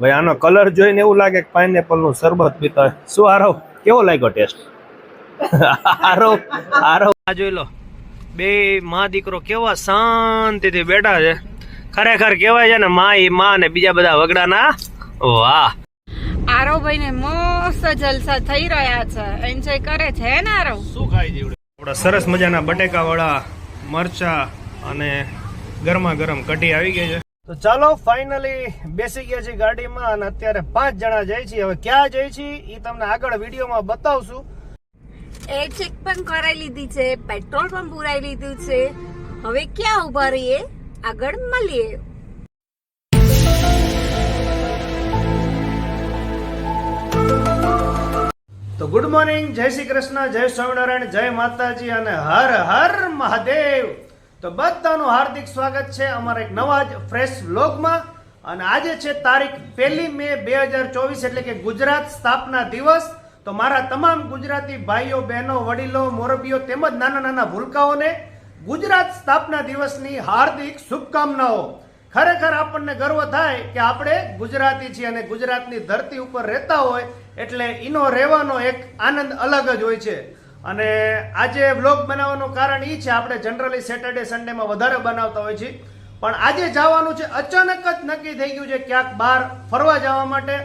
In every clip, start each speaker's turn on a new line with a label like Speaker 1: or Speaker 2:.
Speaker 1: ભાઈ આનો કલર જોઈને એવું લાગે કે પાઇનેપલનું શરબત પીતા શું આરવ કેવો લાગ્યો ટેસ્ટ આરવ આરવ આ જોઈ લો. બે માં દીકરો કેવા શાંતિથી બેઠા છે. ખરેખર કહેવાય છે ને મા એ માં ને બીજા બધા વગડાના વાહ.
Speaker 2: આરવભાઈ ને મસ્ત જલસા થઈ રહ્યા છે. એન્જોય કરે છે ને આરવ
Speaker 1: શું ખાઈ જેવડે આપણા સરસ મજાના બટેકા વડા મરચા અને ગરમા ગરમ કઢી આવી ગઈ છે. તો ચાલો ફાઇનલી બેસી ગયા છે ગાડીમાં અને અત્યારે પાંચ જણા જાય છે હવે ક્યાં જાય છે એ તમને આગળ વિડીયોમાં બતાવશું.
Speaker 2: એ ચેક પણ કરાવી લીધી છે પેટ્રોલ પણ પુરાઈ લીધું છે. હવે ક્યાં ઊભા રહીએ? આગળ મળીએ.
Speaker 1: તો ગુડ મોર્નિંગ જય શ્રી કૃષ્ણ જય સ્વામિનારાયણ જય માતાજી અને હર હર મહાદેવ. તો બધાનું હાર્દિક સ્વાગત છે અમારા એક નવા જ ફ્રેશ વ્લોગમાં અને આજે છે તારીખ પહેલી મે બે હજાર ચોવીસ એટલે કે ગુજરાત સ્થાપના દિવસ. તો મારા તમામ ગુજરાતી ભાઈઓ, બહેનો, વડીલો, મોરબીઓ તેમજ નાના નાના ભૂલકાઓને ગુજરાત સ્થાપના દિવસની હાર્દિક શુભકામનાઓ. ખરેખર આપણને ગર્વ થાય કે આપણે ગુજરાતી છીએ અને ગુજરાતની ધરતી ઉપર રહેતા હોય એટલે એનો રહેવાનો એક આનંદ અલગ જ હોય છે. અને આજે વ્લોગ બનાવવાનું કારણ એ છે, આપણે જનરલી સેટરડે સન્ડેમાં વધારે બનાવતા હોય છે પણ આજે જવાનું છે, અચાનક જ નક્કી થઈ ગયું છે ક્યાંક બહાર ફરવા જવા માટે.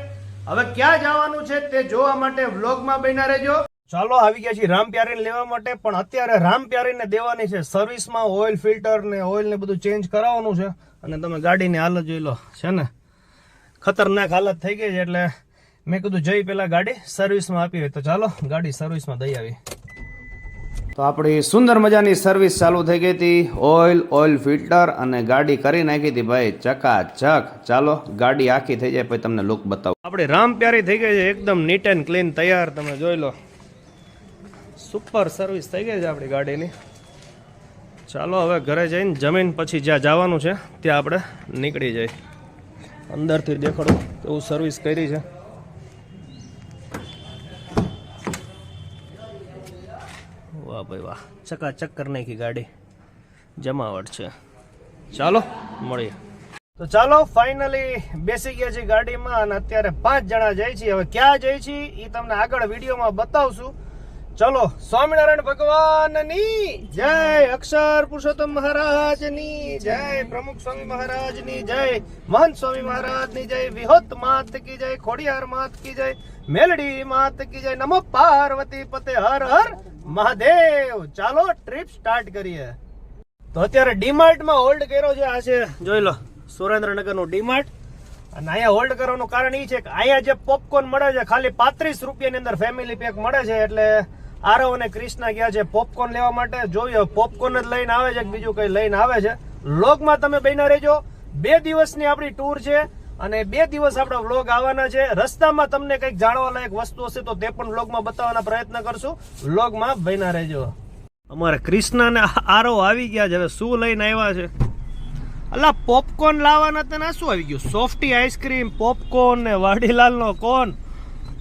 Speaker 1: હવે ક્યાં જવાનું છે તે જોવા માટે વ્લોગમાં બન્યા રહેજો. ચાલો આવી ગયા છીએ રામ પ્યારીને લેવા માટે, પણ અત્યારે રામ પ્યારીને દેવાની છે. સર્વિસમાં ઓઇલ ફિલ્ટર ને ઓઇલ ને બધું ચેન્જ કરાવવાનું છે. અને તમે ગાડીની હાલત જોઈ લો, છે ને? ખતરનાક હાલત થઈ ગઈ છે એટલે મેં કીધું જઈ પેલા ગાડી સર્વિસમાં આપી હોય તો ચાલો ગાડી સર્વિસમાં દઈ આવી. તો આપણી સુંદર મજાની સર્વિસ ચાલુ થઈ ગઈ હતી. ઓઇલ ઓઇલ ફિલ્ટર અને ગાડી કરી નાખી હતી ભાઈ. ચકાચક. ચાલો, ગાડી આખી થઈ જાય, પછી તમને લુક બતાવો. આપણી રામ પ્યારી થઈ ગઈ છે, એકદમ નીટ એન્ડ ક્લીન તૈયાર. તમે જોઈ લો. સુપર સર્વિસ થઈ ગઈ છે આપણી ગાડીની. ચાલો, હવે ઘરે જઈને જમીન પછી જ્યાં જવાનું છે, ત્યાં આપણે નીકળી જઈએ. અંદરથી દેખાડું એવું સર્વિસ કરી છે. વાહ ભાઈ વાહ ચકાચક કરી નાખી ગાડી. જમાવટ છે. ચાલો, મળીએ. તો ચાલો ફાઇનલી બેસી ગયા છે ગાડીમાં અને અત્યારે પાંચ જણા જઈએ છીએ. હવે ક્યાં જઈ છીએ એ તમને આગળ વિડીયોમાં બતાવશું. ચલો, સ્વામિનારાયણ ભગવાનની જય અક્ષર પુરુષોત્તમ મહારાજની જય, પ્રમુખ સ્વામી મહારાજની જય મહંત સ્વામી મહારાજની જય, વિહોત માત કી જય, ખોડિયાર માત કી જય, મેલડી માત કી જય, નમો પાર્વતી પતે હર હર મહાદેવ. ચાલો ટ્રીપ સ્ટાર્ટ કરીએ. તો અત્યારે ડીમાર્ટમાં હોલ્ડ કર્યો છે આ છે, જોઈ લો, સુરેન્દ્રનગરનું ડીમાર્ટ. અને અહીંયા હોલ્ડ કરવાનું કારણ એ છે કે અહીંયા જે પોપકોર્ન મળે છે, ખાલી પાંત્રીસ રૂપિયાની અંદર ફેમિલી પેક મળે છે, એટલે આરવ અને ક્રિષ્ના ગયા છે પોપકોર્ન લેવા માટે. જોઈએ પોપકોર્ન જ લઈને આવે છે બીજું કઈ લઈને આવે છે. લોગમાં તમે બન્યા રહેજો. બે દિવસની આપણી ટૂર છે અને બે દિવસ આપણા વ્લોગ આવવાના છે. રસ્તામાં તમને કંઈક જાણવા લાયક વસ્તુ હશે તો તે પણ વ્લોગમાં બતાવવાના પ્રયત્ન કરશું. વ્લોગમાં બન્યા રહેજો. અમારે ક્રિષ્ના ને આરવ આવી ગયા છે. હવે શું લઈને આવ્યા છે? અલા પોપકોર્ન લાવવાના તને શું આવી ગયું? સોફ્ટી આઈસ્ક્રીમ પોપકોર્ન ને વાડીલાલ નો કોન.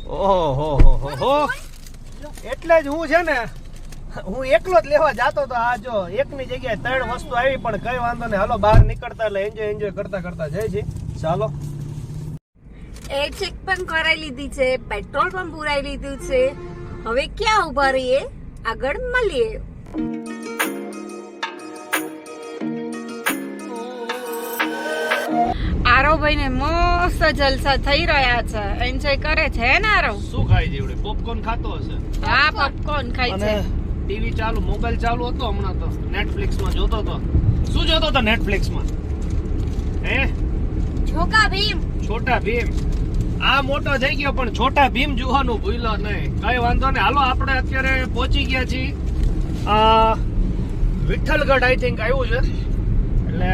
Speaker 1: ઓહો હો હો હો. એટલે જ હું છે ને, હું એકલો જ લેવા જાતો તો આ જો, એકની જગ્યાએ ત્રણ વસ્તુ આવી પણ કઈ વાંધો નહીં. હાલો, બહાર નીકળતા એટલે એન્જોય એન્જોય કરતા કરતા જાય છે ચાલો.
Speaker 2: એ ચેક પણ કરાઈ લીધી છે, પેટ્રોલ પણ પુરાઈ લીધું છે. હવે ક્યાં ઊભા રહીએ? આગળ મળીએ. આરવભાઈ ને મસ્ત જલસા થઈ રહ્યા છે. એન્જોય કરે છે હે ને આરવ
Speaker 1: શું ખાઈ જેવડે પોપકોર્ન ખાતો હશે?
Speaker 2: હા પોપકોર્ન ખાય છે.
Speaker 1: ટીવી ચાલુ મોબાઈલ ચાલુ હતો હમણાં તો. નેટફ્લિક્સમાં જોતો હતો શું જોતો હતો નેટફ્લિક્સમાં હે?
Speaker 2: છોકા ભીમ.
Speaker 1: છોટા ભીમ. આ મોટો થઈ ગયો પણ છોટા ભીમ જોવાનું ભૂલ્યો નહીં. કઈ વાંધો નહીં. હાલો આપણે અત્યારે પહોંચી ગયા છીએ. આ વિઠ્ઠલગઢ આઈ થિંક આવ્યું છે. એટલે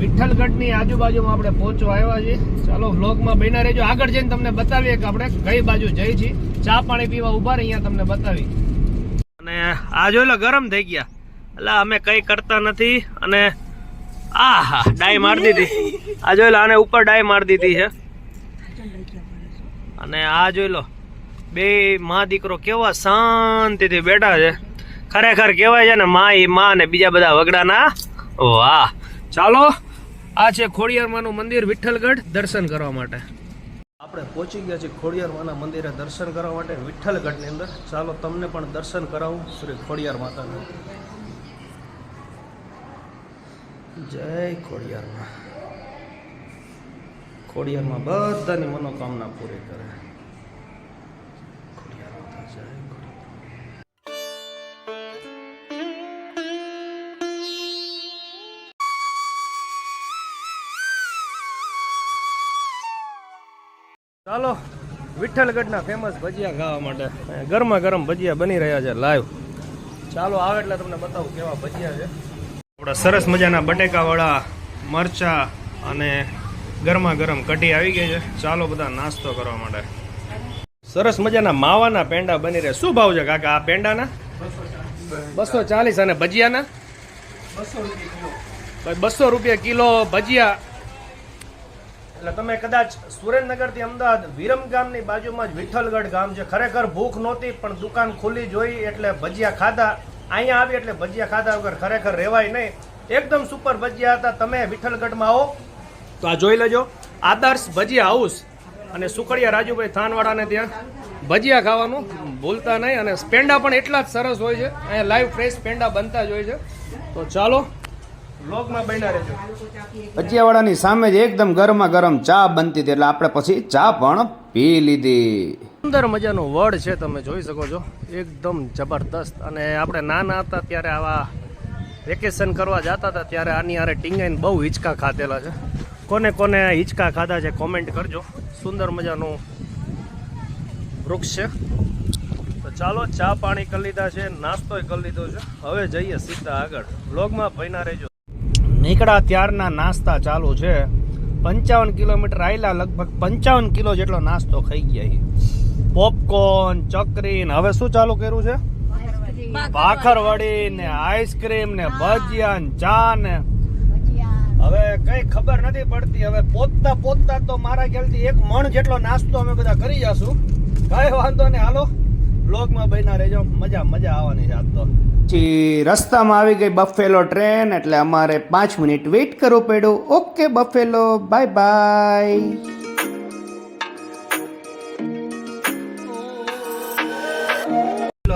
Speaker 1: વિઠ્ઠલગઢની આજુબાજુમાં આપણે પહોંચવા આવ્યા છીએ. ચાલો વ્લોગમાં બન્યા રહેજો. આગળ જઈને તમને બતાવીએ કે આપણે કઈ બાજુ જઈ છીએ. ચા પાણી પીવા રહી અહીંયા તમને બતાવી. અને આ જોઈ લો, ગરમ થઈ ગયા. એટલે અમે કઈ કરતા નથી અને આ હા ડાય મારી દીધી. આ જોઈ લો, આને ઉપર ડાય મારી દીધી છે. અને આ જોઈ લો, બે માં દીકરો કેવા શાંતિથી બેઠા છે. ખરેખર કહેવાય છે ને, માં એ માં ને બીજા બધા વગડાના. વાહ. ચાલો આ છે ખોડિયારમાંનું મંદિર વિઠ્ઠલગઢ દર્શન કરવા માટે. આપણે પહોંચી ગયા છીએ ખોડિયારમાંના મંદિરે દર્શન કરવા માટે વિઠ્ઠલગઢની અંદર. ચાલો તમને પણ દર્શન કરાવું શ્રી ખોડિયાર માતાનું. જય ખોડિયારમાં. ખોડિયારમાં બધાની મનોકામના પૂરી કરે. વિઠ્ઠલગઢના ફેમસ ભજીયા ખાવા માટે ગરમા ગરમ ભજીયા બની રહ્યા છે લાઈવ ચાલો આવે એટલે તમને બતાવું કેવા ભજીયા છે. આપણા સરસ મજાના બટેકાવાળા મરચા અને ગરમા ગરમ કઢી આવી ગઈ છે. ચાલો બધા નાસ્તો કરવા માટે. સરસ મજાના માવાના પેંડા બની રહ્યા. શું ભાવ છે કાકા આ પેંડાના? બસો ચાલીસ અને ભજીયાના? બસો રૂપિયા કિલો ભજીયા એટલે તમે કદાચ સુરેન્દ્રનગરથી અમદાવાદ વિરમ ગામની બાજુમાં જ વિઠ્ઠલગઢ ગામ છે. ખરેખર ભૂખ નહોતી, પણ દુકાન ખુલ્લી જોઈ એટલે ભજીયા ખાધા. અહીંયા આવી એટલે ભજીયા ખાધા વગર ખરેખર રહેવાય નહીં. એકદમ સુપર ભજીયા હતા. તમે વિઠ્ઠલગઢમાં આવો. તો આ જોઈ લેજો. આદર્શ ભજીયા હાઉસ. અને સુકડિયા રાજુભાઈ થાનવાડાને ત્યાં ભજીયા ખાવાનું ભૂલતા નહીં. અને પેંડા પણ એટલા જ સરસ હોય છે. અહીંયા લાઈવ ફ્રેશ પેંડા બનતા જ હોય છે. તો ચાલો વ્લોગમાં બન્યા રહેજો.
Speaker 3: ભજીયાવાળાની સામે જ એકદમ ગરમા ગરમ ચા બનતી હતી એટલે આપણે પછી ચા પણ પી લીધી.
Speaker 1: સુંદર મજાનું વડ છે તમે જોઈ શકો છો. એકદમ જબરદસ્ત. અને આપણે નાના હતા ત્યારે આવા વેકેશન કરવા જતા હતા ત્યારે આની આરે ટીંગાઈને બહુ હિંચકા ખાધેલા છે. કોને કોને હિંચકા ખાધા છે કોમેન્ટ કરજો. સુંદર મજાનું વૃક્ષ છે. તો ચાલો ચા પાણી કરી લીધા છે નાસ્તોય કરી લીધો છે. હવે જઈએ સીધા આગળ. લોગમાં ભયના રહેજો. નીકળ્યા ત્યારના નાસ્તા ચાલુ છે. પંચાવન કિલોમીટર આવેલા લગભગ પંચાવન કિલો જેટલો નાસ્તો ખાઈ ગયા પોપકોર્ન ચકરી ને હવે શું ચાલુ કર્યું છે? ભાખરવડી ને આઈસ્ક્રીમ ને ભજીયા ને ચા ને હવે કઈ ખબર નથી પડતી. હવે પોતતા પોતતા તો મારા ખ્યાલથી એક મણ જેટલો નાસ્તો અમે બધા કરી જશું. કઈ વાંધો નહીં. હાલો. બ્લોગમાં બન્યા રહેજો. મજા મજા આવવાની છે આજ તો.
Speaker 3: પછી રસ્તામાં આવી ગઈ બફેલો ટ્રેન એટલે અમારે પાંચ મિનિટ વેઇટ કરવું પડ્યું. Okay buffalo bye bye.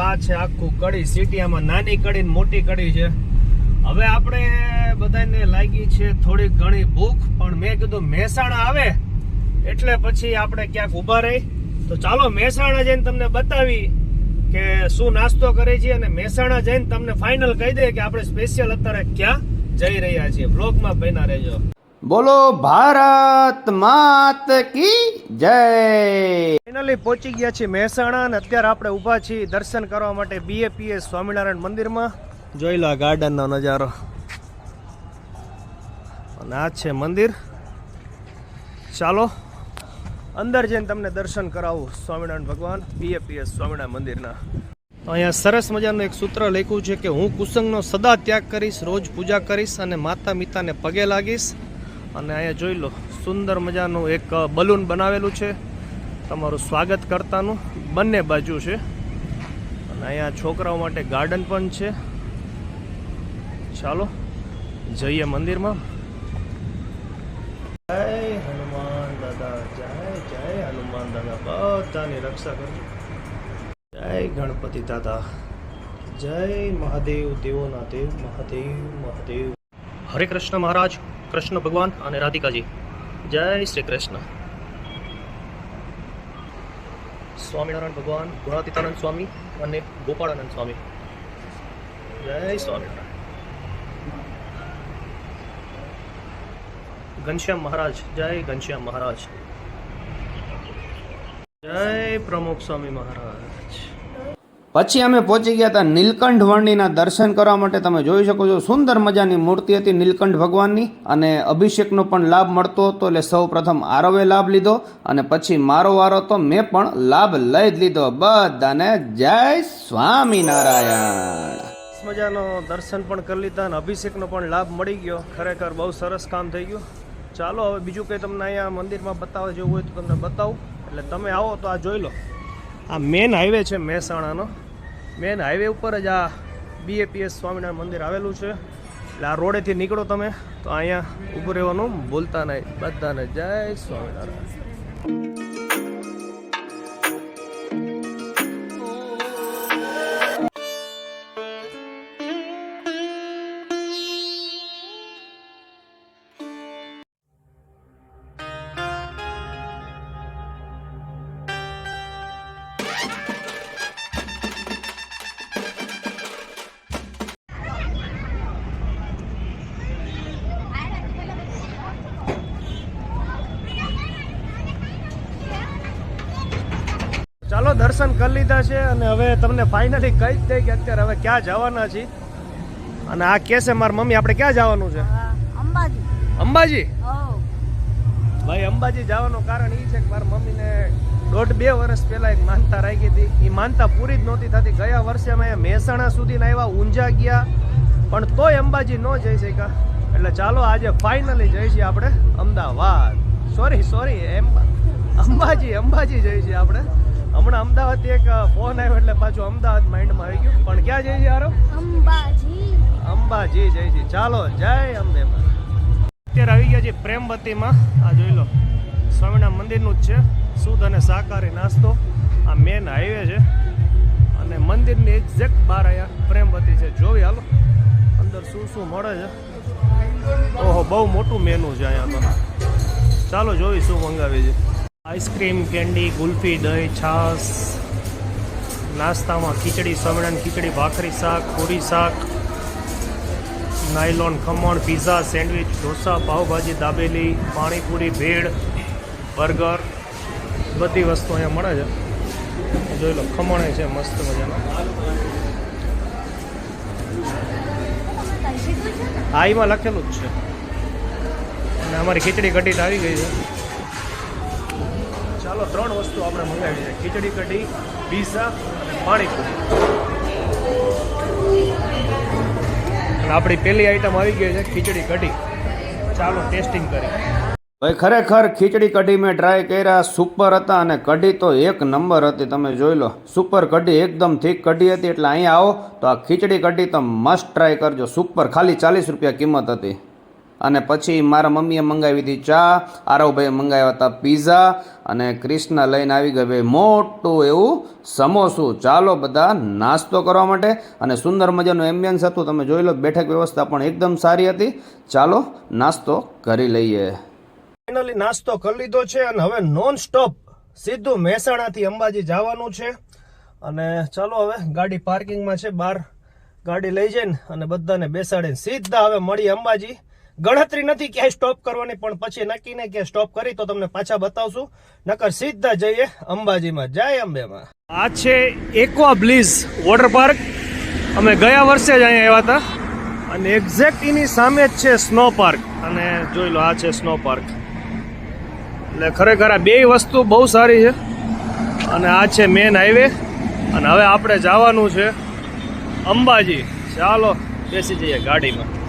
Speaker 1: આ છે આખું કડી સિટી આમાં નાની કડી ને મોટી કડી છે. હવે આપણે બધાને લાગી છે થોડી ઘણી ભૂખ પણ મેં કીધું મહેસાણા આવે એટલે પછી આપણે ક્યાંક ઊભા રહી. તો ચાલો મહેસાણા જઈને તમને બતાવી કે શું નાસ્તો કરે છે અને મહેસાણા જઈને તમને ફાઇનલ કહી દે કે આપણે સ્પેશિયલ અત્યારે ક્યાં જઈ રહ્યા છીએ. બ્લોગમાં બન્યા રહેજો.
Speaker 3: બોલો ભારત માત કી જય.
Speaker 1: ફાઇનલી પહોંચી ગયા છીએ મહેસાણા અને અત્યારે આપણે ઊભા છીએ દર્શન કરવા માટે બીએપીએસ સ્વામિનારાયણ મંદિરમાં. જોઈ લો આ ગાર્ડનનો નજારો. અને આ છે મંદિર. ચાલો. અંદર જઈને તમને દર્શન કરાવું સ્વામિનારાયણ ભગવાન બીએપીએસ સ્વામિનારાયણ મંદિરના. અહીંયા સરસ મજાનું એક સૂત્ર લખ્યું છે કે હું કુસંગનો સદા ત્યાગ કરીશ, રોજ પૂજા કરીશ અને માતા પિતાને પગે લાગીશ. અને અહીંયા જોઈ લો, સુંદર મજાનું એક બલૂન બનાવેલું છે. તમારું સ્વાગત કરતાનું બંને બાજુ છે. અને અહીંયા છોકરાઓ માટે ગાર્ડન પણ છે. ચાલો, જઈએ મંદિરમાં. જય હનુમાન દાદા બધાની રક્ષા કરજો. જય ગણપતિ દાદા. જય મહાદેવ, દેવોના દેવ, મહાદેવ મહાદેવ. હરે કૃષ્ણ મહારાજ, કૃષ્ણ ભગવાન અને રાધિકાજી. જય શ્રી કૃષ્ણ. સ્વામિનારાયણ ભગવાન, ગુણાતીતાનંદ સ્વામી અને ગોપાળાનંદ સ્વામી. જય સ્વામિનારાયણ. ઘનશ્યામ મહારાજ, જય ઘનશ્યામ મહારાજ. જય પ્રમુખ સ્વામી મહારાજ.
Speaker 3: પછી અમે પહોંચી ગયા હતા નીલકંઠ વર્ણિના દર્શન કરવા માટે. તમે જોઈ શકો છો સુંદર મજાની મૂર્તિ હતી નીલકંઠ ભગવાનની અને અભિષેકનો પણ લાભ મળતો હતો. એટલે સૌ પ્રથમ આરવે લાભ લીધો અને પછી મારો વારો તો મેં પણ લાભ લઈ જ લીધો. બધાને જય સ્વામિનારાયણ.
Speaker 1: મજાનો દર્શન પણ કરી લીધા અને અભિષેકનો પણ લાભ મળી ગયો. ખરેખર બહુ સરસ કામ થઈ ગયું. ચાલો હવે બીજું કંઈ તમને અહીંયા મંદિરમાં બતાવવા જેવું હોય તો તમને બતાવું. એટલે તમે આવો તો આ જોઈ લો. આ મેન હાઈવે છે મહેસાણાનો. મેન હાઈવે ઉપર જ આ બીએપીએસ સ્વામિનારાયણ મંદિર આવેલું છે. એટલે આ રોડેથી નીકળો તમે તો અહીંયા ઊભું રહેવાનું ભૂલતા નહીં. બધાને જય સ્વામિનારાયણ. દર્શન કરી લીધા છે અને હવે તમને ફાઇનલી કહી જ દઈ કે અત્યારે હવે ક્યાં જવાના છીએ. અને આ કે છે મારી મમ્મી આપણે ક્યાં જવાનું છે?
Speaker 2: અંબાજી.
Speaker 1: અંબાજી? ભાઈ અંબાજી જવાનું કારણ એ છે કે મારા મમ્મીને દોઢ બે વર્ષ પહેલાં એક માનતા રાખી હતી. એ માનતા પૂરી જ નહોતી થતી. ગયા વર્ષે અમે મહેસાણા સુધીના આવ્યા ઊંઝા ગયા. પણ તોય અંબાજી ન જઈ શક્યા. એટલે ચાલો આજે ફાઇનલી જઈ છીએ આપણે. અમદાવાદ. સોરી સોરી એમ અંબાજી અંબાજી જઈ છીએ આપણે. હમણાં અમદાવાદથી એક ફોન આવ્યો એટલે પાછું અમદાવાદ માઇન્ડમાં આવી ગયું. પણ ક્યાં જઈ યારો?
Speaker 2: અંબાજી.
Speaker 1: અંબાજી જય જી ચાલો જય અંબે અત્યારે આવી ગયા છે પ્રેમવતીમાં. આ જોઈ લો સ્વામિનારાયણ મંદિરનું જ છે. શુદ્ધ અને શાકાહારી નાસ્તો. આ મેન હાઈવે છે. અને મંદિરની એક્ઝેક્ટ બહાર અહીંયા પ્રેમવતી છે. જોઈ હાલો અંદર શું શું મળે છે. ઓહો બહુ મોટું મેનુ છે અહીંયા તો. ચાલો જોઈ શું મંગાવી છે. આઈસ્ક્રીમ, કેન્ડી, ગુલ્ફી, દહીં, છાશ, નાસ્તામાં ખીચડી સ્વામિનારાયણ ખીચડી, ભાખરી શાક, પૂરી શાક, nylon, khaman, pizza, sandwich, dosa pav bhaji dabeli, panipuri, bhel, burger, બધી વસ્તુ અહીંયા મળે છે. જોઈ લો, ખમણ છે, મસ્ત મજાનો. હા, એમાં લખેલું જ છે. અને અમારી ખીચડી કઢી આવી ગઈ છે. ચાલો ત્રણ વસ્તુ આપણે મંગાવી છે ખીચડી કઢી, પીઝા અને પાણીપુરી. આપણી પહેલી આઈટમ આવી ગઈ છે ખીચડી કઢી. ચાલો ટેસ્ટિંગ કરી
Speaker 3: ભાઈ, ખરેખર ખીચડી કઢી મેં ટ્રાય કર્યા સુપર હતા અને કઢી તો એક નંબર હતી, તમે જોઈ લો. સુપર કઢી એકદમ થીક કઢી હતી, એટલે અહીંયા આવો, તો આ ખીચડી કઢી તો મસ્ટ ટ્રાય કરજો. સુપર ખાલી ચાલીસ રૂપિયા કિંમત હતી. અને પછી મારા મમ્મીએ મંગાવી હતી ચા, આરવભાઈએ મંગાવ્યા હતા પીઝા અને ક્રિષ્ના લઈને આવી ગયો ભાઈ મોટું એવું સમોસું. ચાલો બધા નાસ્તો કરવા માટે અને સુંદર મજાનું એમ્બિયન્સ હતું. તમે જોઈ લો, બેઠક વ્યવસ્થા પણ એકદમ સારી હતી. ચાલો નાસ્તો કરી લઈએ.
Speaker 1: ફાઇનલી નાસ્તો કરી લીધો છે અને હવે નોન સ્ટોપ સીધું મહેસાણાથી અંબાજી જવાનું છે. અને ચાલો હવે ગાડી પાર્કિંગમાં છે, બહાર ગાડી લઈ જઈને અને બધાને બેસાડીને સીધા હવે મળી અંબાજી. ગણતરી નથી ક્યાંય સ્ટોપ કરવાની, પણ પછી નક્કીને ક્યાંય સ્ટોપ કરી તો તમને પાછા બતાવશું. નકર સીધા જઈએ અંબાજીમાં. જય અંબેમાં. આ છે એક્વા બ્લીઝ વોટર પાર્ક અમે ગયા વર્ષે જ અહીંયા આવ્યા હતા. અને એક્ઝેક્ટ એની સામે જ છે સ્નો પાર્ક અને જોઈ લો, આ છે સ્નો પાર્ક એટલે ખરેખર આ બે વસ્તુ બહુ સારી છે. અને આ છે મેન હાઈવે અને હવે આપણે જવાનું છે અંબાજી. ચાલો, બેસી જઈએ ગાડીમાં.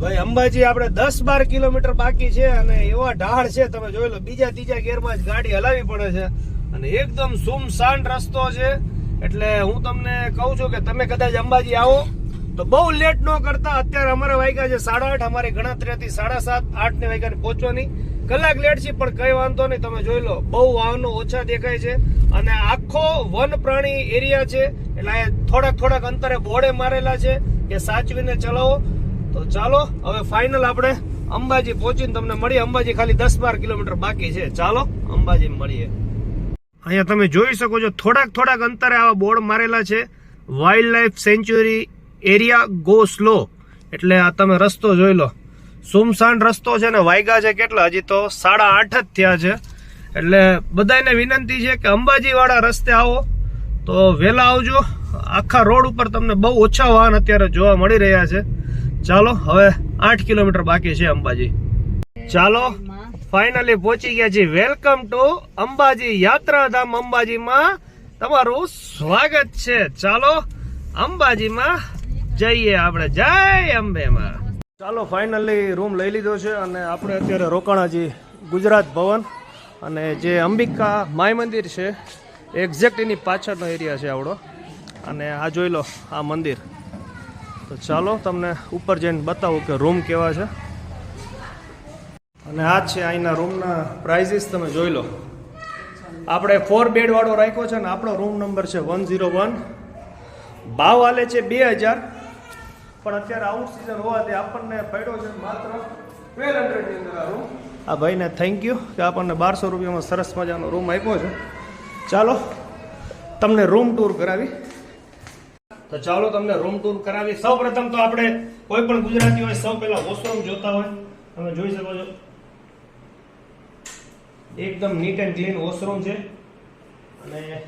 Speaker 1: ભાઈ, અંબાજી આપણે દસ બાર કિલોમીટર બાકી છે અને એવા ઢાળ છે, તમે જોઈ લો, બીજા ત્રીજા ગેરમાં જ ગાડી હલાવી પડે છે. અને એકદમ સુમસાન રસ્તો છે. એટલે હું તમને કહું છું કે તમે કદાચ અંબાજી આવો, તો બહુ લેટ ન કરતા, અત્યારે અમારે વાગ્યા છે સાડા આઠ, અમારી ગણતરી હતી સાડા સાત આઠ ને વાગ્યાની પહોંચવાની. કલાક લેટ છે પણ કઈ વાંધો નહીં, તમે જોઈ લો, બહુ વાહનો ઓછા દેખાય છે. અને આખો વન પ્રાણી એરિયા છે, એટલે થોડાક થોડાક અંતરે બોર્ડે મારેલા છે, કે સાચવીને ચલાવો. તો ચાલો, હવે ફાઇનલ આપણે અંબાજી પહોંચીને તમને મળીએ. અંબાજી ખાલી દસ બાર કિલોમીટર બાકી છે. ચાલો અંબાજી મળીએ. અહીંયા તમે જોઈ શકો છો, થોડાક થોડાક અંતરે આવા બોર્ડ મારેલા છે. Wild life sanctuary area go slow એટલે આ તમે રસ્તો જોઈ લો. સુમસાન રસ્તો છે ને વાયગા છે કેટલા? હજી તો સાડા આઠ જ થયા છે. એટલે બધાને વિનંતી છે કે અંબાજીવાળા રસ્તે આવો. તો વહેલા આવજો. આખા રોડ ઉપર તમને બહુ ઓછા વાહન અત્યારે જોવા મળી રહ્યા છે. ચાલો, હવે આઠ કિલોમીટર બાકી છે અંબાજી. ચાલો ફાઇનલી પહોંચી ગયા છીએ. વેલકમ ટુ અંબાજી યાત્રાધામ અંબાજીમાં તમારું સ્વાગત છે. ચાલો, અંબાજીમાં જઈએ આપણે. જય અંબેમાં ચાલો ફાઇનલી રૂમ લઈ લીધો છે અને આપણે અત્યારે રોકાણાજી ગુજરાત ભવન અને જે અંબિકા માય મંદિર છે એક્ઝેક્ટ એની પાછળનો એરિયા છે આવડો. અને આ જોઈ લો, આ મંદિર. તો ચાલો તમને ઉપર જઈને બતાવું કે રૂમ કેવા છે. અને આ છે અહીંના રૂમના પ્રાઇઝીસ તમે જોઈ લો. આપણે ફોર બેડવાળો રાખ્યો છે ને આપણો રૂમ નંબર છે વન ઝીરો વન ભાવ આલે છે બે હજાર. પણ અત્યારે આઉટ સિઝન હોવાથી આપણને પડ્યો છે માત્ર ટ્વેલ્વ હંડ્રેડની અંદર આ રૂમ આ ભાઈને થેન્ક યુ કે આપણને બારસો રૂપિયામાં સરસ મજાનો રૂમ આપ્યો છે. ચાલો, તમને રૂમ ટૂર કરાવી. તો ચાલો તમને રૂમ ટૂર કરાવી સૌ પ્રથમ તો આપણે કોઈ પણ ગુજરાતી હોય, સૌ પહેલા વોશરૂમ જોતા હોય. તમે જોઈ શકો છો. એકદમ નીટ એન્ડ ક્લીન વોશરૂમ છે. અને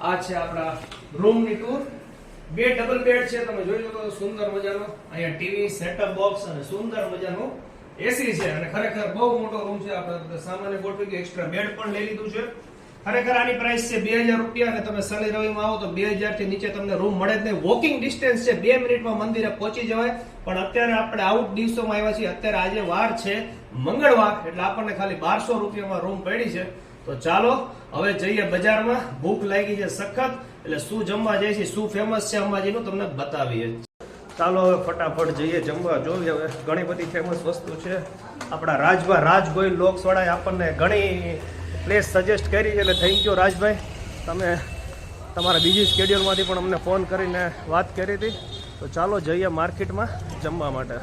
Speaker 1: આ છે આપણા રૂમની ટૂર બે ડબલ બેડ છે, તમે જોઈ શકો છો, સુંદર મજાનો. અહીંયા ટીવી સેટઅપ બોક્સ અને સુંદર મજાનું એસી છે. અને ખરેખર બહુ મોટો રૂમ છે. આપણે સામાન્ય ગોઠવી એક્સ્ટ્રા બેડ પણ લઈ લીધું છે. ખરેખર આની પ્રાઇસ છે બે હજાર રૂપિયા અને તમે સલી રવિમાં આવો તો બે હજારથી નીચે તમને રૂમ મળે જ નહીં. વોકિંગ ડિસ્ટન્સ છે, બે મિનિટમાં મંદિરે પહોંચી જવાય. પણ અત્યારે આપણે આઉટ દિવસોમાં આવ્યા છીએ. અત્યારે આજે વાર છે, મંગળવાર, એટલે આપણને ખાલી બારસો રૂપિયામાં રૂમ પડી છે. તો ચાલો, હવે જઈએ બજારમાં. ભૂખ લાગી છે સખત. એટલે શું જમવા જઈએ છીએ શું ફેમસ છે અંબાજીનું તમને બતાવીએ. ચાલો હવે ફટાફટ જઈએ જમવા. જોઈએ હવે ઘણી બધી ફેમસ વસ્તુ છે. આપણા રાજભા રાજગોઈ લોકસવાળાએ આપણને ઘણી પ્લેસ સજેસ્ટ કરી એટલે થેન્ક યુ રાજભાઈ. તમે તમારા બીજી સ્કેડ્યુલમાંથી પણ અમને ફોન કરીને વાત કરી હતી. તો ચાલો જઈએ માર્કેટમાં જમવા માટે.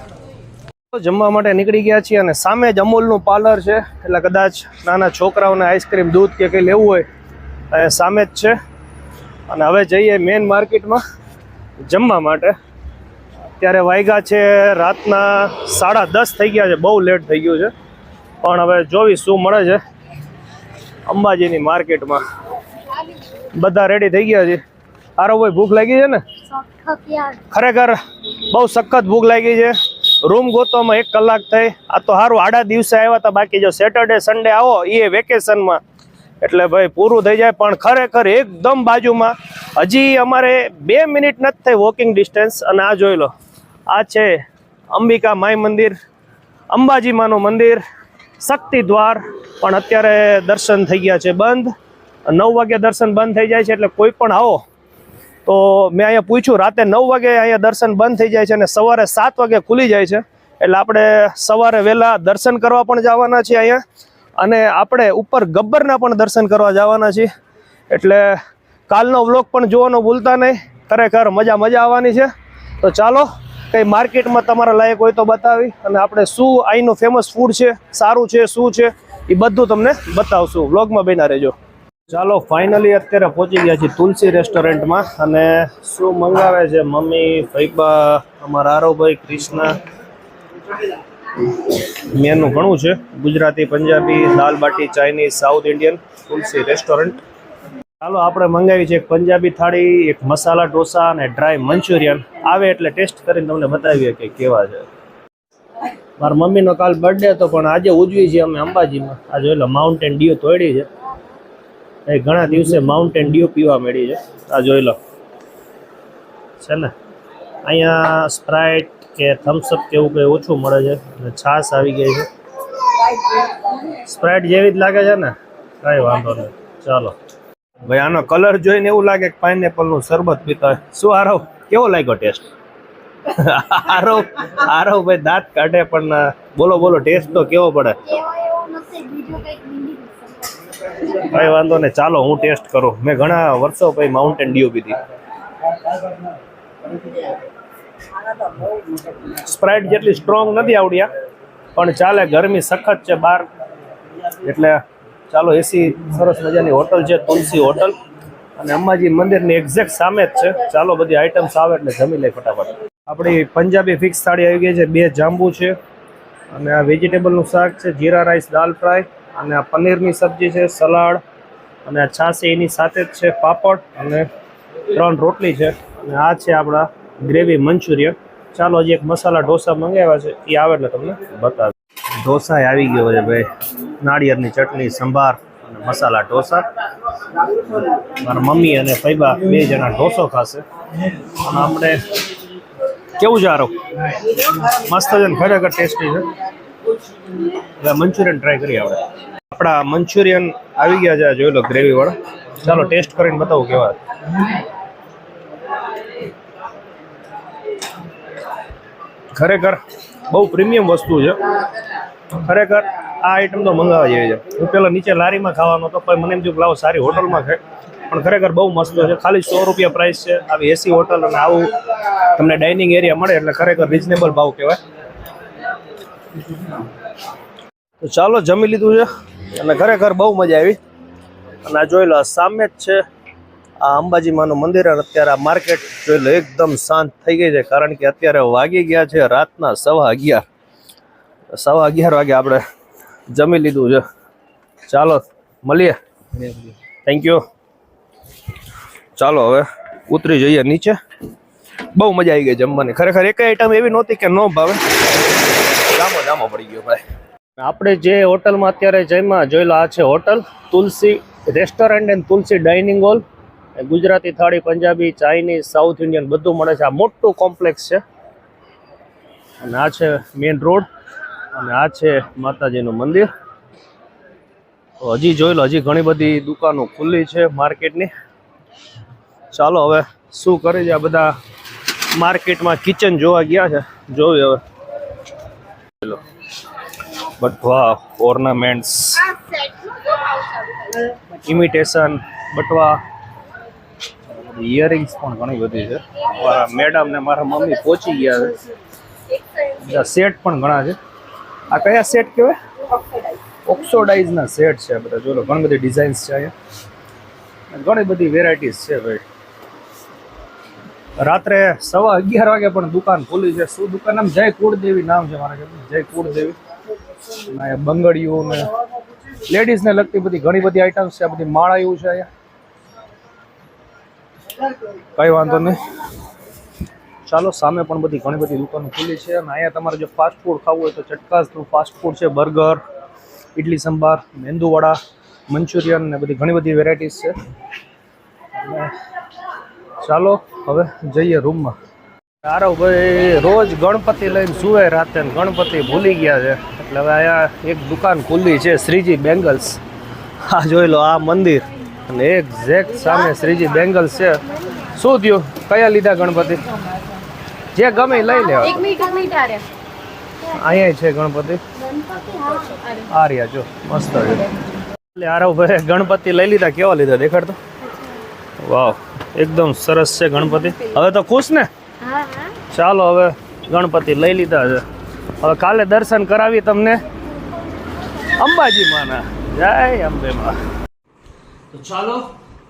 Speaker 1: જમવા માટે નીકળી ગયા છીએ અને સામે જ અમૂલનું પાર્લર છે. એટલે કદાચ નાના છોકરાઓને આઈસ્ક્રીમ દૂધ કે કંઈ લેવું હોય એ સામે જ છે. અને હવે જઈએ મેઇન માર્કેટમાં જમવા માટે. અત્યારે વાયગા છે રાતના સાડા દસ થઈ ગયા છે. બહુ લેટ થઈ ગયું છે. પણ હવે જોવી શું મળે છે. અંબાજીની માર્કેટમાં. બધા રેડી થઈ ગયા છે. આરો ભાઈ, ભૂખ લાગી છે ને? ખરેખર બહુ સખત ભૂખ લાગી છે. રૂમ ગોતવામાં એક કલાક થઈ. આ તો સારું આડા દિવસે આવ્યા હતા, બાકી જો સેટરડે સન્ડે આવો એ વેકેશનમાં એટલે ભાઈ, પૂરું થઈ જાય, પણ ખરેખર એકદમ બાજુમાં. હજી અમારે બે મિનિટ નથી થઈ વોકિંગ ડિસ્ટન્સ અને આ જોઈ લો. આ છે અંબિકા માઈ મંદિર અંબાજી માનું મંદિર. શક્તિ દ્વાર, પણ અત્યારે દર્શન થઈ ગયા છે બંધ. નવ વાગે દર્શન બંધ થઈ જાય છે, એટલે કોઈ પણ આવો. તો મેં અહીંયા પૂછ્યું, રાતે નવ વાગે અહીંયા દર્શન બંધ થઈ જાય છે અને સવારે સાત વાગે ખુલી જાય છે. એટલે આપણે સવારે વહેલા દર્શન કરવા પણ જવાના છીએ અહીંયા. અને આપણે ઉપર ગબ્બરના પણ દર્શન કરવા જવાના છીએ. એટલે કાલનો વ્લોગ પણ જોવાનો ભૂલતા નહીં. ખરેખર મજા મજા આવવાની છે. તો ચાલો કંઈ માર્કેટમાં તમારા લાયક હોય તો બતાવી અને આપણે શું અહીંનું ફેમસ ફૂડ છે, સારું છે, શું છે એ બધું તમને બતાવશું. વ્લોગમાં બેના રહેજો. ચાલો ફાઇનલી અત્યારે પહોંચી ગયા છીએ તુલસી રેસ્ટોરન્ટમાં અને શું મંગાવે છે મમ્મી, ફૈબા, અમારા આરોભાઈ ક્રિષ્ના મેનુ ઘણું છે. Gujarati, Punjabi, dal bati, Chinese, South Indian, Tulsi restaurant ચાલો, આપણે મંગાવી છે એક પંજાબી થાળી, એક મસાલા ઢોસા અને ડ્રાય મંચુરિયન. આવે એટલે ટેસ્ટ કરીને તમને બતાવીએ કે કેવા છે. મારા મમ્મીનો કાલ બર્થડે હતો, પણ આજે ઉજવી છે અમે અંબાજીમાં. આ જોઈ લો માઉન્ટેન ડ્યુ તોડી છે. એ ઘણા દિવસે માઉન્ટેન ડ્યુ પીવા મળી છે. આ જોઈ લો. છે ને? અહીંયા સ્પ્રાઇટ કે થમ્સઅપ કે એવું કંઈ ઓછું મળે છે. અને છાશ આવી ગઈ છે. સ્પ્રાઇટ જેવી જ લાગે છે ને? કાંઈ વાંધો નહીં. ચાલો. ભાઈ, આનો કલર જોઈને એવું લાગે કે પાઇનેપલનું શરબત પીતા શું આરવ, કેવો લાગ્યો ટેસ્ટ આરવ આરવ ભાઈ, દાંત કાઢે પણ બોલો બોલો ટેસ્ટ તો કેવો પડે? કઈ વાંધો નહીં, ચાલો, હું ટેસ્ટ કરું. મેં ઘણા વર્ષો પછી માઉન્ટેન ડીઓ પીધી. સ્પ્રાઇટ જેટલી સ્ટ્રોંગ નથી આવડ્યા, પણ ચાલે, ગરમી સખત છે બહાર. એટલે ચાલો એસી સરસ મજાની હોટલ છે, તુલસી હોટલ. અને અંબાજી મંદિરની એક્ઝેક્ટ સામે જ છે. ચાલો, બધી આઈટમ્સ આવે એટલે જમી લઈ ફટાફટ. આપણી પંજાબી ફિક્સ થાળી આવી ગઈ છે, બે જાંબુ છે. અને આ વેજીટેબલનું શાક છે, જીરા રાઈસ, દાલ ફ્રાય. અને આ પનીરની સબ્જી છે, સલાડ. અને આ છાશ એની સાથે જ છે પાપડ. અને ત્રણ રોટલી છે. અને આ છે આપણા ગ્રેવી મંચુરિયન. ચાલો, હજી એક મસાલા ઢોસા મંગાવ્યા છે. એ આવે એટલે તમને બતાવે ઢોસા આવી ગયો છે ભાઈ. નાળિયેરની ચટણી, સંભાર અને મસાલા ઢોસા. મારા મમ્મી અને ફૈબા બે જણા ઢોસો ખાશે. અને આપણે કેવું આરો? મસ્ત છે ને, ખરેખર ટેસ્ટી છે. એટલે મંચુરિયન ટ્રાય કરીએ આપણે. આપણા મંચુરિયન આવી ગયા છે જોઈ લો ગ્રેવીવાળા. ચાલો ટેસ્ટ કરીને બતાવું કેવા ખરેખર બહુ પ્રીમિયમ વસ્તુ છે. ખરેખર આ આઈટમ તો મંગાવવા જેવી છે. હું પેલા નીચે લારીમાં ખાવાનો હતો, પણ મને એમ થયું લાવો, સારી હોટલમાં ખાય પણ ખરેખર બહુ મસ્ત છે. ખાલી સો રૂપિયા પ્રાઇસ છે. આવી એસી હોટલ અને આવું તમને ડાઇનિંગ એરિયા મળે એટલે ખરેખર રિઝનેબલ ભાવ કહેવાય. તો ચાલો, જમી લીધું છે. અને ખરેખર બહુ મજા આવી. અને આ જોઈ લો સામે જ છે. આ અંબાજીમાંનું મંદિર અને અત્યારે આ માર્કેટ જોઈ લો, એકદમ શાંત થઈ ગઈ છે. કારણ કે અત્યારે વાગી ગયા છે રાતના સવા અગિયાર. સવા અગિયાર વાગે આપણે જમી લીધું છે. ચાલો, મળીએ. થેન્ક યુ ચાલો, હવે ઉતરી જઈએ નીચે. બહુ મજા આવી ગઈ જમવાની. ખરેખર એક આઈટમ એવી નહોતી કે ન ભાવે. જામો જામો પડી ગયો ભાઈ. આપણે જે હોટલમાં અત્યારે જમ્યા, જોઈ લો આ છે hotel. Tulsi restaurant and Tulsi dining hall. Gujarati thali, Punjabi, Chinese, south Indian બધું મળે છે. આ મોટું કોમ્પ્લેક્સ છે. અને આ છે મેઇન રોડ. અને આ છે માતાજીનું મંદિર. તો હજી જોઈ લો હજી ઘણી બધી દુકાનો ખુલ્લી છે માર્કેટની. ચાલો હવે શું કરે છે આ બધા માર્કેટમાં કિચન જોવા ગયા છે. જોયું હવે. ચલો બટવા ઓર્નામેન્ટ્સ ઇમિટેશન બટવા ઇયરિંગ્સ પણ ઘણી બધી છે. મારા મેડમ ને મારા મમ્મી પહોંચી ગયા છે. બધા સેટ પણ ઘણા છે. આ કયા સેટ કહેવાય? ઓક્સોડાઇઝના સેટ છે બધા. જો ઘણી બધી ડિઝાઇન્સ છે અહીંયા. ઘણી બધી વેરાયટીઝ છે ભાઈ. રાત્રે સવા અગિયાર વાગે પણ દુકાન ખુલી છે. શું દુકાન? નામ જય કુળદેવી નામ છે મારા જય કુળદેવી. બંગડીઓ ને લેડીઝને લગતી બધી ઘણી બધી આઈટમ્સ છે. આ બધી એવું છે અહીંયા. કઈ વાંધો નહીં. ચાલો, સામે પણ બધી ઘણી બધી દુકાનો ખુલ્લી છે અને અહીંયા તમારે જો ફાસ્ટ ખાવું હોય તો ચટકાસનું ફાસ્ટ ફૂડ છે બર્ગર ઇડલી સંભાર મેંદુવડા મંચુરિયન ને બધી ઘણી બધી વેરાયટીઝ છે. ચાલો, હવે જઈએ રૂમમાં. તારો ભાઈ રોજ ગણપતિ લઈને સુવે રાતે ગણપતિ ભૂલી ગયા છે. એટલે હવે અહીંયા એક દુકાન ખુલ્લી છે, શ્રીજી બેંગલ્સ. આ જોઈ લો, આ મંદિર. અને એક્ઝેક્ટ સામે શ્રીજી બેંગલ્સ છે. શું થયું? કયા લીધા ગણપતિ? જે ગમે લઈ લેવા.
Speaker 2: એક મિનિટ એક મિનિટ
Speaker 1: અહીંયા છે ગણપતિ. આ રહ્યા જો મસ્ત છે. એટલે આરવ ભાઈ ગણપતિ લઈ લીધા કેવા લીધા દેખાડતો? વાવ એકદમ સરસ છે ગણપતિ. હવે તો ખુશ ને?
Speaker 2: હા હા.
Speaker 1: ચાલો હવે ગણપતિ લઈ લીધા છે. હવે કાલે દર્શન કરાવી તમને. અંબાજી માના. જય અંબે માં તો ચાલો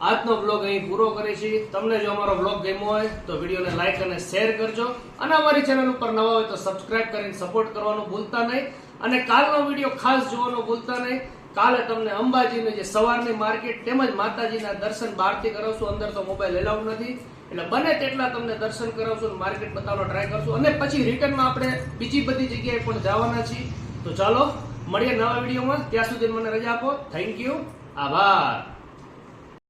Speaker 1: આજનો બ્લોગ અહીં પૂરો કરીએ છીએ. તમને જો અમારો બ્લોગ ગમ્યો હોય તો વિડીયોને લાઇક અને શેર કરજો. અને અમારી ચેનલ ઉપર નવા હોય તો સબસ્ક્રાઇબ કરીને સપોર્ટ કરવાનું ભૂલતા નહીં. અને કાલનો વીડિયો ખાસ જોવાનું ભૂલતા નહીં. કાલે તમને અંબાજીની જે સવારની માર્કેટ તેમજ માતાજીના દર્શન બહારથી કરાવશું. અંદર તો મોબાઈલ એલાઉડ નથી. એટલે બને તેટલા તમને દર્શન કરાવશું માર્કેટ બતાવવાનો ટ્રાય કરશું. અને પછી રિટર્નમાં આપણે બીજી બધી જગ્યાએ પણ જવાના છીએ. તો ચાલો, મળીએ નવા વિડીયોમાં. ત્યાં સુધી મને રજા આપો. થેન્ક યુ આભાર.